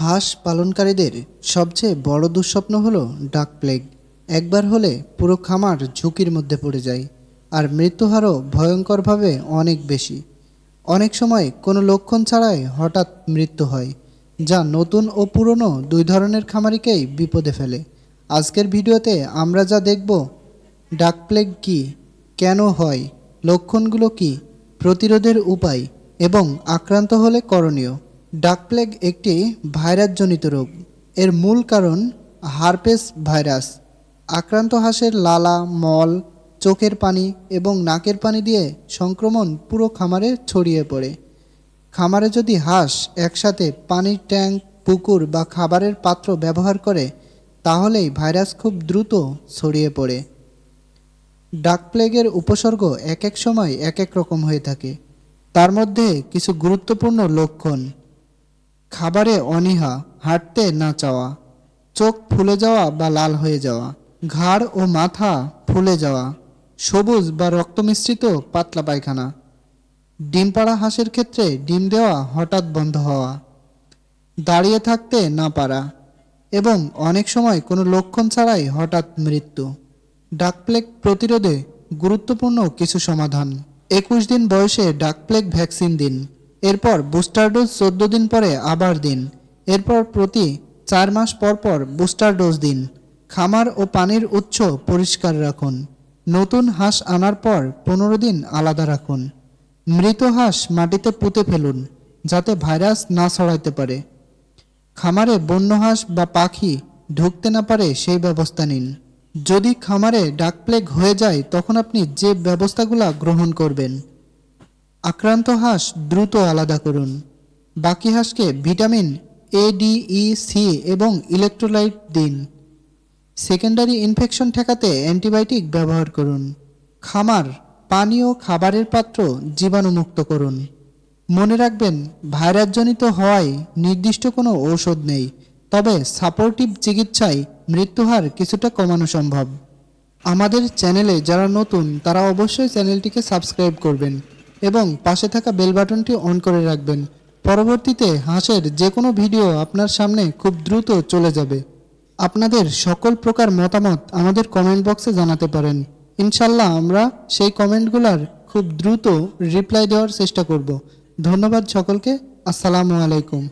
হাঁস পালনকারীদের সবচেয়ে বড় দুঃস্বপ্ন হলো ডাক প্লেগ। একবার হলে পুরো খামার ঝুঁকির মধ্যে পড়ে যায় আর মৃত্যুহারও ভয়ঙ্করভাবে অনেক বেশি। অনেক সময় কোনো লক্ষণ ছাড়াই হঠাৎ মৃত্যু হয়, যা নতুন ও পুরনো দুই ধরনের খামারিকেই বিপদে ফেলে। আজকের ভিডিওতে আমরা যা দেখব, ডাক প্লেগ কী, কেন হয়, লক্ষণগুলো কি, প্রতিরোধের উপায় এবং আক্রান্ত হলে করণীয়। ডাক প্লেগ একটি ভাইরাসজনিত রোগ। এর মূল কারণ হারপেস ভাইরাস। আক্রান্ত হাঁসের লালা, মল, চোখের পানি এবং নাকের পানি দিয়ে সংক্রমণ পুরো খামারে ছড়িয়ে পড়ে। খামারে যদি হাঁস একসাথে পানির ট্যাঙ্ক, পুকুর বা খাবারের পাত্র ব্যবহার করে, তাহলেই ভাইরাস খুব দ্রুত ছড়িয়ে পড়ে। ডাক প্লেগের উপসর্গ এক এক সময় এক এক রকম হয়ে থাকে। তার মধ্যে কিছু গুরুত্বপূর্ণ লক্ষণ। খাবারে অনীহা, হাঁটতে না চাওয়া, চোখ ফুলে যাওয়া বা লাল হয়ে যাওয়া, ঘাড় ও মাথা ফুলে যাওয়া, সবুজ বা রক্ত মিশ্রিত পাতলা পায়খানা ডিম পাড়া হাঁসের ক্ষেত্রে ডিম দেওয়া হঠাৎ বন্ধ হওয়া, দাঁড়িয়ে থাকতে না পারা এবং অনেক সময় কোনো লক্ষণ ছাড়াই হঠাৎ মৃত্যু। ডাক ডাকপ্লেগ প্রতিরোধে গুরুত্বপূর্ণ কিছু সমাধান। একুশ দিন বয়সে ডাকপ্লেগ ভ্যাকসিন দিন। এরপর বুস্টার ডোজ চোদ্দ দিন পরে আবার দিন। এরপর প্রতি চার মাস পর পর বুস্টার ডোজ দিন। খামার ও পানির উৎস পরিষ্কার রাখুন। নতুন হাঁস আনার পর পনেরো দিন আলাদা রাখুন। মৃত হাঁস মাটিতে পুঁতে ফেলুন, যাতে ভাইরাস না ছড়াইতে পারে। খামারে বন্য হাঁস বা পাখি ঢুকতে না পারে সেই ব্যবস্থা নিন। যদি খামারে ডাক প্লেগ হয়ে যায়, তখন আপনি যে ব্যবস্থাগুলো গ্রহণ করবেন আক্রান্ত হাঁস দ্রুত আলাদা করুন। বাকি হাঁসকে vitamin A D E C এবং ইলেকট্রোলাইট দিন। সেকেন্ডারি ইনফেকশন ঠেকাতে অ্যান্টিবায়োটিক ব্যবহার করুন। খামার পানি ও খাবারের পাত্র জীবাণুমুক্ত করুন। মনে রাখবেন, ভাইরাসজনিত হওয়ায় নির্দিষ্ট কোনো ঔষধ নেই, তবে সাপোর্টিভ চিকিৎসায় মৃত্যুহার কিছুটা কমানো সম্ভব। আমাদের চ্যানেলে যারা নতুন, তারা অবশ্যই চ্যানেলটিকে সাবস্ক্রাইব করবেন। এবং পাশে থাকা বেল বাটনটি অন করে রাখবেন। পরবর্তীতে হাঁসের যে কোনো ভিডিও আপনার সামনে খুব দ্রুত চলে যাবে। আপনাদের সকল প্রকার মতামত আমাদের কমেন্ট বক্সে জানাতে পারেন। ইনশাল্লাহ আমরা সেই কমেন্টগুলার খুব দ্রুত রিপ্লাই দেওয়ার চেষ্টা করব। ধন্যবাদ সকলকে। আসসালামু আলাইকুম।